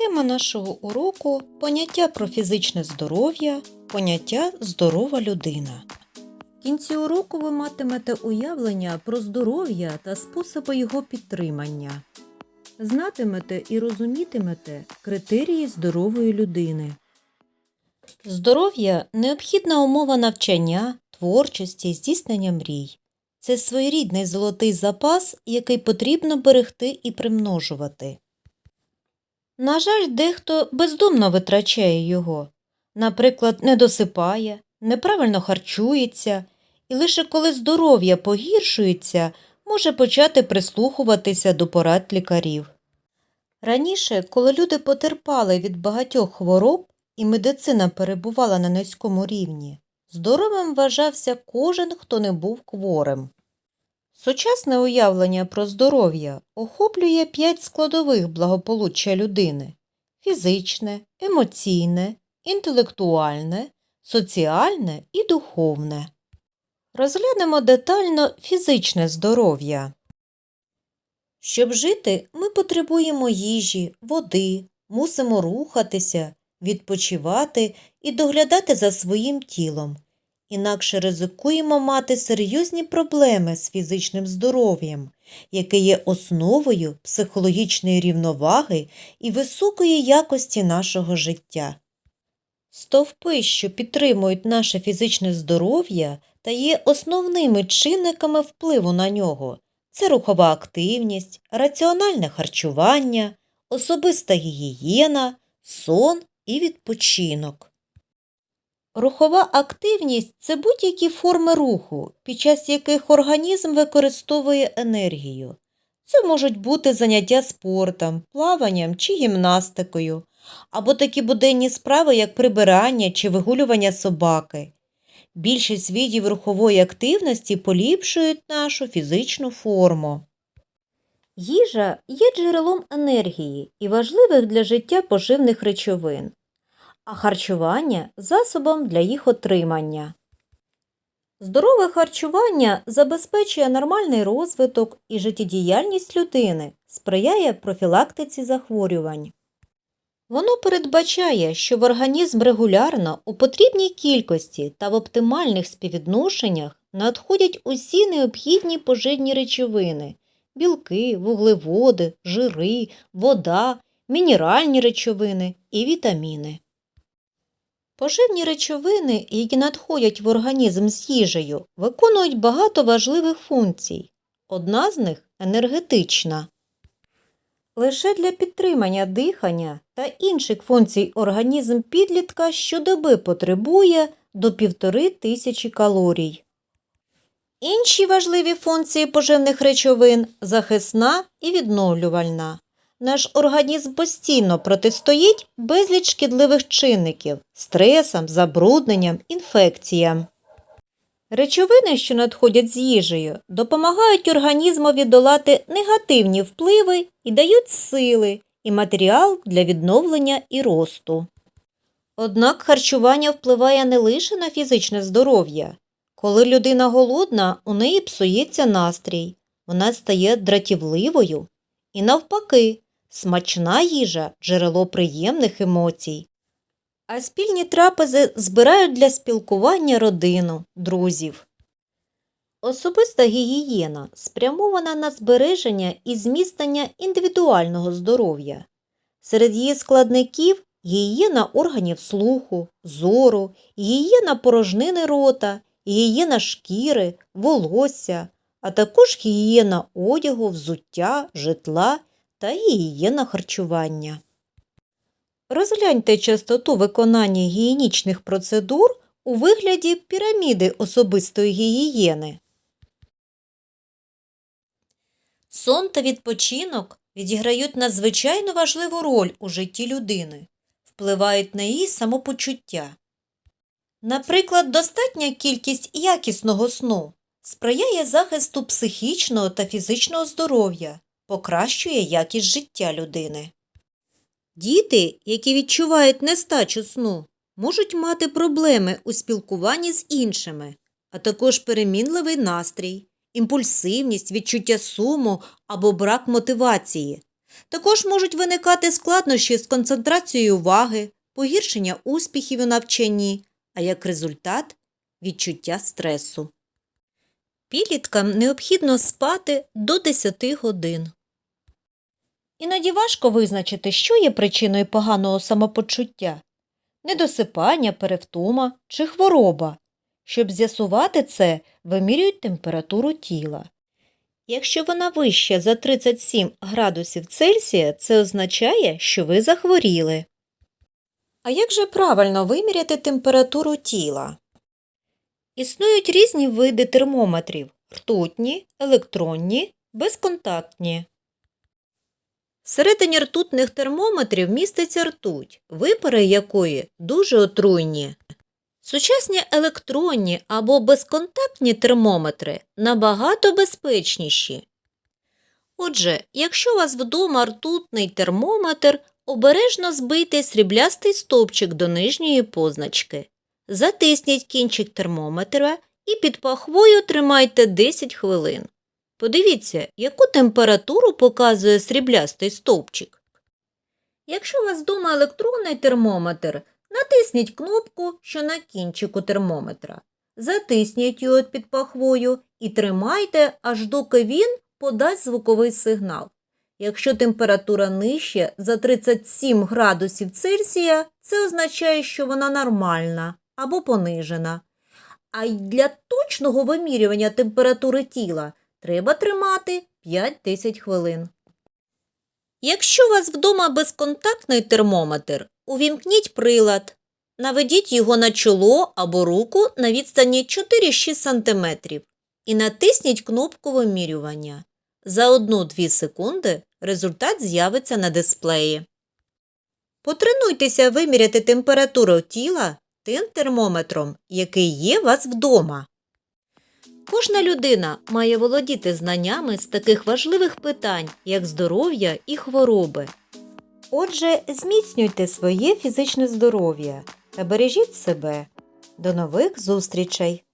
Тема нашого уроку поняття про фізичне здоров'я, поняття здорова людина. В кінці уроку ви матимете уявлення про здоров'я та способи його підтримання. Знатимете і розумітимете критерії здорової людини. Здоров'я необхідна умова навчання, творчості, здійснення мрій. Це своєрідний золотий запас, який потрібно берегти і примножувати. На жаль, дехто бездумно витрачає його, наприклад, не досипає, неправильно харчується, і лише коли здоров'я погіршується, може почати прислухуватися до порад лікарів. Раніше, коли люди потерпали від багатьох хвороб і медицина перебувала на низькому рівні, здоровим вважався кожен, хто не був хворим. Сучасне уявлення про здоров'я охоплює п'ять складових благополуччя людини фізичне, емоційне, інтелектуальне, соціальне і духовне. Розглянемо детально фізичне здоров'я. Щоб жити, ми потребуємо їжі, води, мусимо рухатися, відпочивати і доглядати за своїм тілом. Інакше ризикуємо мати серйозні проблеми з фізичним здоров'ям, яке є основою психологічної рівноваги і високої якості нашого життя. Стовпи, що підтримують наше фізичне здоров'я та є основними чинниками впливу на нього, це рухова активність, раціональне харчування, особиста гігієна, сон і відпочинок. Рухова активність це будь-які форми руху, під час яких організм використовує енергію. Це можуть бути заняття спортом, плаванням чи гімнастикою, або такі буденні справи, як прибирання чи вигулювання собаки. Більшість видів рухової активності поліпшують нашу фізичну форму. Їжа є джерелом енергії і важливих для життя поживних речовин а харчування засобом для їх отримання. Здорове харчування забезпечує нормальний розвиток і життєдіяльність людини, сприяє профілактиці захворювань. Воно передбачає, що в організм регулярно у потрібній кількості та в оптимальних співвідношеннях надходять усі необхідні поживні речовини білки, вуглеводи, жири, вода, мінеральні речовини і вітаміни. Поживні речовини, які надходять в організм з їжею, виконують багато важливих функцій. Одна з них енергетична. Лише для підтримання дихання та інших функцій організм підлітка щодоби потребує до півтори тисячі калорій. Інші важливі функції поживних речовин захисна і відновлювальна. Наш організм постійно протистоїть безліч шкідливих чинників стресам, забрудненням, інфекціям. Речовини, що надходять з їжею, допомагають організмові долати негативні впливи і дають сили і матеріал для відновлення і росту. Однак харчування впливає не лише на фізичне здоров'я. Коли людина голодна, у неї псується настрій, вона стає дратівливою. І навпаки, Смачна їжа джерело приємних емоцій. А спільні трапези збирають для спілкування родину, друзів. Особиста гігієна спрямована на збереження і зміцнення індивідуального здоров'я. Серед її складників гігієна органів слуху, зору, гігієна порожнини рота, гігієна шкіри, волосся, а також гігієна одягу, взуття, житла та гігієна харчування. Розгляньте частоту виконання гігієнічних процедур у вигляді піраміди особистої гігієни. Сон та відпочинок відіграють надзвичайно важливу роль у житті людини, впливають на її самопочуття. Наприклад, достатня кількість якісного сну сприяє захисту психічного та фізичного здоров'я, покращує якість життя людини. Діти, які відчувають нестачу сну, можуть мати проблеми у спілкуванні з іншими, а також перемінливий настрій, імпульсивність, відчуття суму або брак мотивації. Також можуть виникати складнощі з концентрацією уваги, погіршення успіхів у навчанні, а як результат відчуття стресу. Підліткам необхідно спати до 10 годин. Іноді важко визначити, що є причиною поганого самопочуття недосипання, перевтома чи хвороба. Щоб з'ясувати це, вимірюють температуру тіла. Якщо вона вища за 37 градусів Цельсія, це означає, що ви захворіли. А як же правильно виміряти температуру тіла? Існують різні види термометрів ртутні, електронні, безконтактні. Всередині ртутних термометрів міститься ртуть, випари якої дуже отруйні. Сучасні електронні або безконтактні термометри набагато безпечніші. Отже, якщо у вас вдома ртутний термометр, обережно збийте сріблястий стовпчик до нижньої позначки. Затисніть кінчик термометра і під пахвою тримайте 10 хвилин. Подивіться, яку температуру показує сріблястий стовпчик. Якщо у вас вдома електронний термометр, натисніть кнопку, що на кінчику термометра. Затисніть його під пахвою і тримайте, аж доки він подасть звуковий сигнал. Якщо температура нижча за 37 градусів Цельсія, це означає, що вона нормальна або понижена. А для точного вимірювання температури тіла треба тримати 5-10 хвилин. Якщо у вас вдома безконтактний термометр, увімкніть прилад. Наведіть його на чоло або руку на відстані 4-6 см і натисніть кнопку вимірювання. За 1-2 секунди результат з'явиться на дисплеї. Потренуйтеся виміряти температуру тіла тим термометром, який є у вас вдома. Кожна людина має володіти знаннями з таких важливих питань, як здоров'я і хвороби. Отже, зміцнюйте своє фізичне здоров'я та бережіть себе. До нових зустрічей!